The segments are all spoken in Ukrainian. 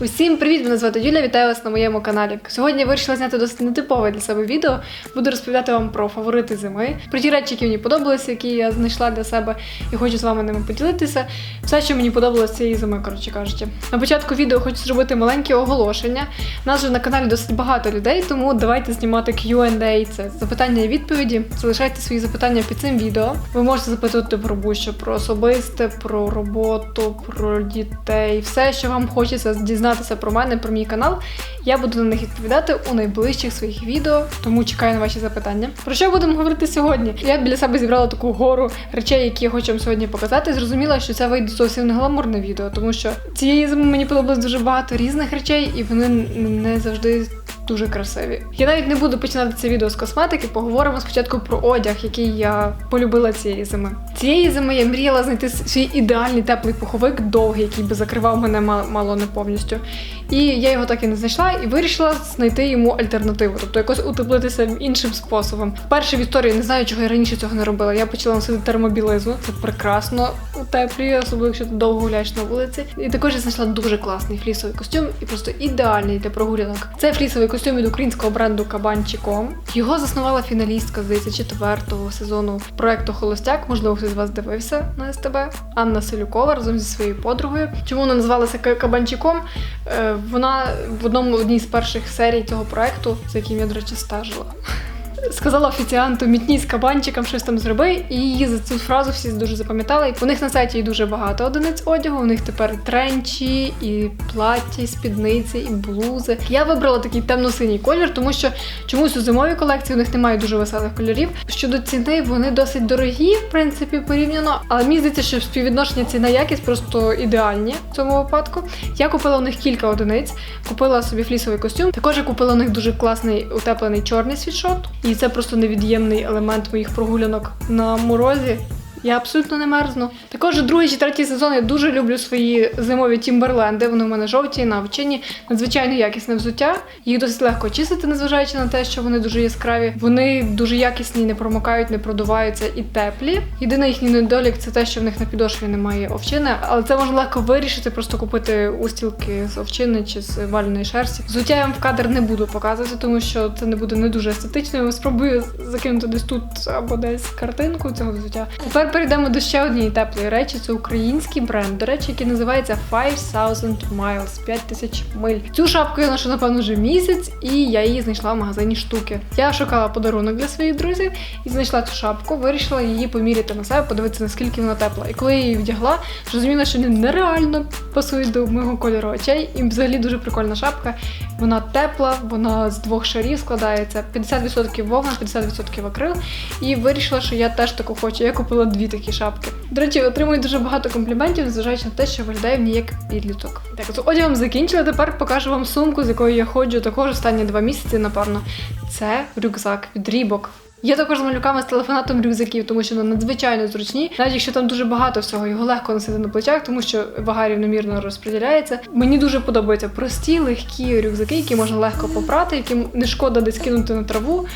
Усім привіт! Мене звати Юля. Вітаю вас на моєму каналі. Сьогодні я вирішила зняти досить нетипове для себе відео. Буду розповідати вам про фаворити зими, про ті речі, які мені подобалися, які я знайшла для себе, і хочу з вами ними поділитися. Все, що мені подобалося цієї зими, коротше кажучи. На початку відео хочу зробити маленьке оголошення. Нас же на каналі досить багато людей, тому давайте знімати Q&A. Це запитання і відповіді. Залишайте свої запитання під цим відео. Ви можете запитувати про будь-що, про особисте, про роботу, про дітей, все, що вам хочеться дізнатися про мене, про мій канал. Я буду на них відповідати у найближчих своїх відео, тому чекаю на ваші запитання. Про що будемо говорити сьогодні? Я біля себе зібрала таку гору речей, які я хочу вам сьогодні показати. Зрозуміла, що це вийде зовсім не гламурне відео, тому що цієї зими мені подобалось дуже багато різних речей, і вони не завжди. Дуже красиві. Я навіть не буду починати це відео з косметики. Поговоримо спочатку про одяг, який я полюбила цієї зими. Цієї зими я мріяла знайти свій ідеальний теплий пуховик, довгий, який би закривав мене мало не повністю. І я його так і не знайшла, і вирішила знайти йому альтернативу, тобто якось утеплитися іншим способом. Вперше в історії не знаю, чого я раніше цього не робила. Я почала носити термобілизну. Це прекрасно утеплює, особливо якщо ти довго гуляєш на вулиці. І також я знайшла дуже класний флісовий костюм і просто ідеальний для прогулянок. Це флісовий костюм від українського бренду Кабанчиком. Його заснувала фіналістка, здається, четвертого сезону проекту Холостяк. Можливо, хтось з вас дивився на СТБ. Анна Селюкова разом зі своєю подругою. Чому вона називалася Кабанчиком? Е, Вона в одному одній з перших серій цього проекту, за яким я, до речі, стажила. Сказала офіціанту мітні з кабанчиком щось там зроби, і її за цю фразу всі дуже запам'ятали. У них на сайті є дуже багато одиниць одягу. У них тепер тренчі, і плаття, і спідниці, і блузи. Я вибрала такий темно-синій колір, тому що чомусь у зимовій колекції у них немає дуже веселих кольорів. Щодо ціни, вони досить дорогі, в принципі, порівняно. Але мені здається, що співвідношення ціна якість просто ідеальні в цьому випадку. Я купила у них кілька одиниць, купила собі флісовий костюм. Також я купила у них дуже класний утеплений чорний світшот. І це просто невід'ємний елемент моїх прогулянок на морозі. Я абсолютно не мерзну. Також другий чи третій сезон я дуже люблю свої зимові тімберленди. Вони в мене жовті, навчені, надзвичайно якісне взуття. Їх досить легко чистити, незважаючи на те, що вони дуже яскраві. Вони дуже якісні, не промокають, не продуваються і теплі. Єдиний їхній недолік це те, що в них на підошві немає овчини, але це можна легко вирішити, просто купити устілки з овчини чи з вальної шерсті. Взуття я вам в кадр не буду показувати, тому що це не буде не дуже естетично. Я спробую закинути десь тут або десь картинку цього взуття. Тепер перейдемо до ще однієї теплої речі. Це український бренд, до речі, який називається 5000 Miles 5000 миль. Цю шапку я ношу, напевно, вже місяць, і я її знайшла в магазині штуки. Я шукала подарунок для своїх друзів і знайшла цю шапку, вирішила її поміряти на себе, подивитися, наскільки вона тепла. І коли я її вдягла, зрозуміла, що вони нереально пасують до мого кольору очей. І взагалі дуже прикольна шапка. Вона тепла, вона з двох шарів складається. 50% вовна, 50% акрил. І вирішила, що я теж таку хочу. Я купила дві такі шапки. До речі, отримую дуже багато компліментів, незважаючи на те, що виглядає в ній як підліток. Так, з одягом закінчила. Тепер покажу вам сумку, з якою я ходжу також останні два місяці, напевно. Це рюкзак від Рібок. Є також з малюками з телефонатом рюкзаків, тому що вони надзвичайно зручні. Навіть якщо там дуже багато всього, його легко носити на плечах, тому що вага рівномірно розподіляється. Мені дуже подобаються прості, легкі рюкзаки, які можна легко попрати, які не шкода десь кинути на траву,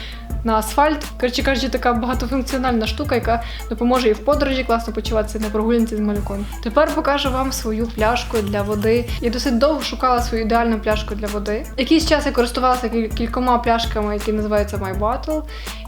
на асфальт. Коротше кажучи, така багатофункціональна штука, яка допоможе і в подорожі класно почуватися на прогулянці з малюком. Тепер покажу вам свою пляшку для води. Я досить довго шукала свою ідеальну пляшку для води. Якийсь час я користувалася кількома пляшками, які називаються My Bottle.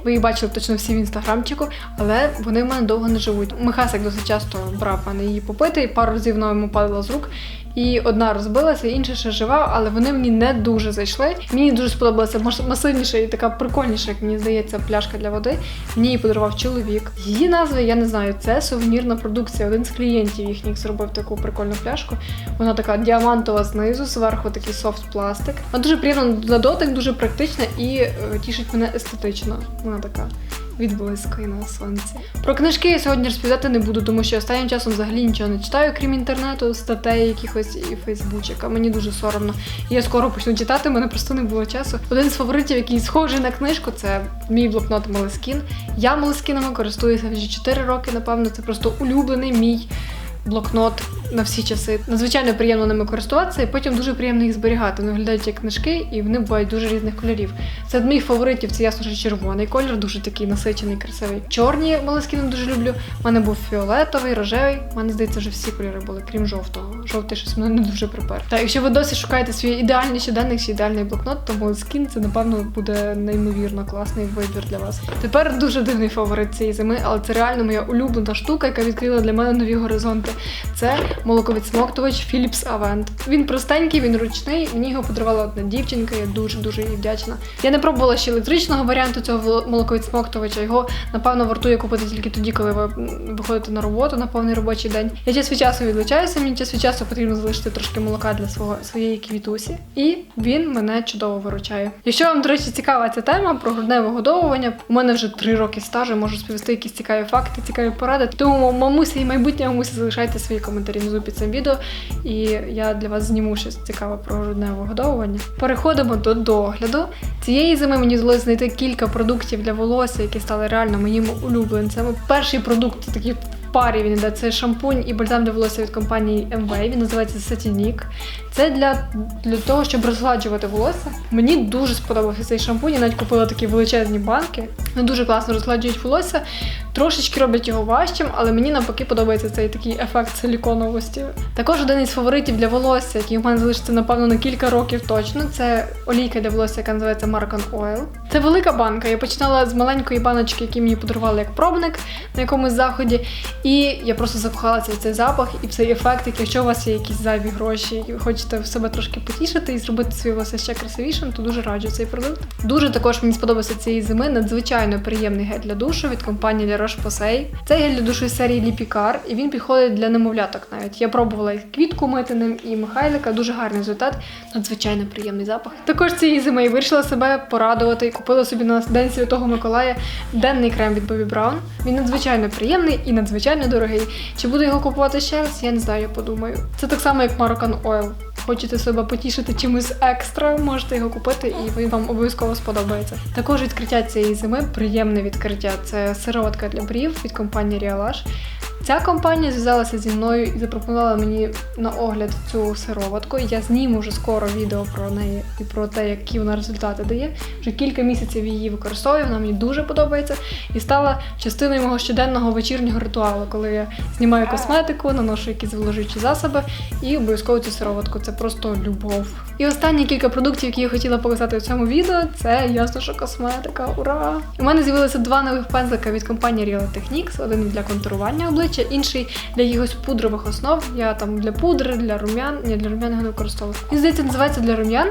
Ви бачили точно всі в інстаграмчику, але вони в мене довго не живуть. Михасик досить часто брав мене її попити, і пару разів вона йому падала з рук. І одна розбилася, інша ще жива, але вони мені не дуже зайшли. Мені дуже сподобалася мас- масивніша і така прикольніша, як мені здається, пляшка для води. Мені її подарував чоловік. Її назви я не знаю. Це сувенірна продукція. Один з клієнтів їхніх зробив таку прикольну пляшку. Вона така діамантова знизу, зверху такий софт пластик. Вона дуже приємна на дотик, дуже практична і е, тішить мене естетично. Вона така. Відблискує сонці. Про книжки я сьогодні розповідати не буду, тому що останнім часом взагалі нічого не читаю, крім інтернету, статей якихось і фейсбучок. А мені дуже соромно. Я скоро почну читати, мене просто не було часу. Один з фаворитів, який схожий на книжку, це мій блокнот Молескін. Я Молескінами користуюся вже 4 роки, напевно. Це просто улюблений мій блокнот на всі часи. Надзвичайно приємно ними користуватися, і потім дуже приємно їх зберігати. Вони виглядають як книжки, і вони бувають дуже різних кольорів. Серед моїх фаворитів це ясно, що червоний колір, дуже такий насичений, красивий. Чорні молоскіни дуже люблю. У мене був фіолетовий, рожевий. У мене здається, вже всі кольори були, крім жовтого. Жовтий щось мене не дуже припер. Та якщо ви досі шукаєте свій ідеальний щоденник чи ідеальний блокнот, то молоскін це напевно буде неймовірно класний вибір для вас. Тепер дуже дивний фаворит цієї зими, але це реально моя улюблена штука, яка відкрила для мене нові горизонти. Це молоковідсмоктувач Philips Avent. Він простенький, він ручний. Мені його подарувала одна дівчинка. Я дуже дуже їй вдячна. Я не пробувала ще електричного варіанту цього молоковідсмоктувача. Його напевно вартує купити тільки тоді, коли ви виходите на роботу на повний робочий день. Я час від часу відлучаюся. Мені час від часу потрібно залишити трошки молока для свого своєї квітусі, і він мене чудово виручає. Якщо вам, до речі, цікава ця тема про грудне вигодовування, у мене вже три роки стажу, можу сповісти якісь цікаві факти, цікаві поради. Тому мамуся і майбутня мамуся залишайте свої коментарі внизу під цим відео, і я для вас зніму щось цікаве про грудне вигодовування. Переходимо до догляду. Цієї зими мені вдалося знайти кілька продуктів для волосся, які стали реально моїми улюбленцями. Перший продукт такий парі він іде. Це шампунь і бальзам для волосся від компанії MV. Він називається Satinic. Це для, для того, щоб розгладжувати волосся. Мені дуже сподобався цей шампунь. Я навіть купила такі величезні банки. Вони дуже класно розгладжують волосся. Трошечки роблять його важчим, але мені навпаки подобається цей такий ефект силіконовості. Також один із фаворитів для волосся, який у мене залишиться, напевно, на кілька років точно. Це олійка для волосся, яка називається Marcan Oil. Це велика банка. Я починала з маленької баночки, які мені подарували як пробник на якомусь заході. І я просто закохалася в цей запах і в цей ефект. Якщо у вас є якісь зайві гроші, і ви хочете в себе трошки потішити і зробити своє волосся ще красивішим, то дуже раджу цей продукт. Дуже також мені сподобався цієї зими надзвичайно приємний гель для душу від компанії La Roche-Posay. Це гель для душу серії Ліпікар, і він підходить для немовляток навіть. Я пробувала і квітку мити ним, і Михайлика. Дуже гарний результат, надзвичайно приємний запах. Також цієї зими я вирішила себе порадувати і купила собі на День Святого Миколая денний крем від Bobbi Brown. Він надзвичайно приємний і надзвичайно дорогий. Чи буду його купувати ще раз? Я не знаю, я подумаю. Це так само, як Moroccan Oil. Хочете себе потішити чимось екстра, можете його купити, і він вам обов'язково сподобається. Також відкриття цієї зими приємне відкриття. Це сироватка для брів від компанії Riolash. Ця компанія зв'язалася зі мною і запропонувала мені на огляд цю сироватку. Я зніму вже скоро відео про неї і про те, які вона результати дає. Вже кілька місяців її використовую, вона мені дуже подобається і стала частиною мого щоденного вечірнього ритуалу, коли я знімаю косметику, наношу якісь зволожуючі засоби і обов'язково цю сироватку. Це просто любов. І останні кілька продуктів, які я хотіла показати у цьому відео, це ясно, що косметика. Ура! У мене з'явилося два нових пензлика від компанії Real Techniques. Один для контурування обличчя, інший для якихось пудрових основ. Я там для пудри, для рум'ян. Ні, для рум'ян його не використовую. Він здається, називається для рум'ян,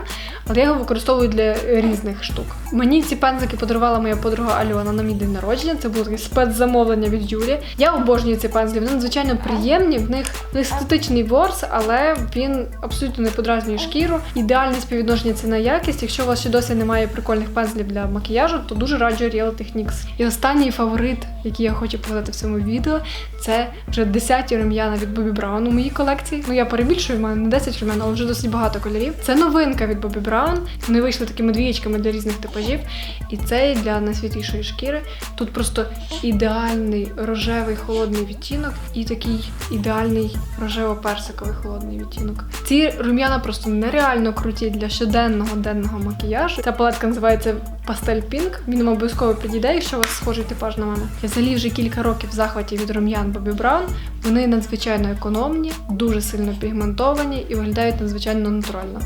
але я його використовую для різних штук. Мені ці пензлики подарувала моя подруга Альона на мій день народження. Це було таке спецзамовлення від Юлі. Я обожнюю ці пензлі. Вони надзвичайно приємні. В них естетичний ворс, але він абсолютно не подразнює шкіру. Ідеальне співвідношення ціна якість. Якщо у вас ще досі немає прикольних пензлів для макіяжу, то дуже раджу Real Techniques. І останній фаворит, який я хочу показати в цьому відео, це вже 10 рум'яна від Bobbi Brown у моїй колекції. Ну я перебільшую, в мене не 10 рум'ян, але вже досить багато кольорів. Це новинка від Bobbi Brown. Вони вийшли такими двієчками для різних типажів. І цей для найсвітлішої шкіри. Тут просто ідеальний рожевий холодний відтінок і такий ідеальний рожево-персиковий холодний відтінок. Ці рум'яна просто нереально круті для щоденного денного макіяжу. Ця палетка називається Пастель Пінк. Він вам обов'язково підійде, якщо у вас схожий типаж на мене. Я взагалі вже кілька років в захваті від рум'ян Bobbi Brown. Вони надзвичайно економні, дуже сильно пігментовані і виглядають надзвичайно натурально.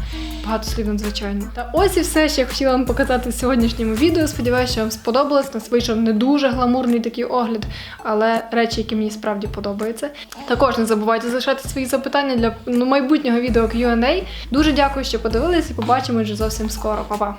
Багато слів надзвичайно. Та ось і все, що я хотіла вам показати в сьогоднішньому відео. Сподіваюся, що вам сподобалось. Нас вийшов не дуже гламурний такий огляд, але речі, які мені справді подобаються. Також не забувайте залишати свої запитання для ну, майбутнього відео Q&A. Дуже дякую, що подивились і побачимо вже зовсім скоро. Па-па!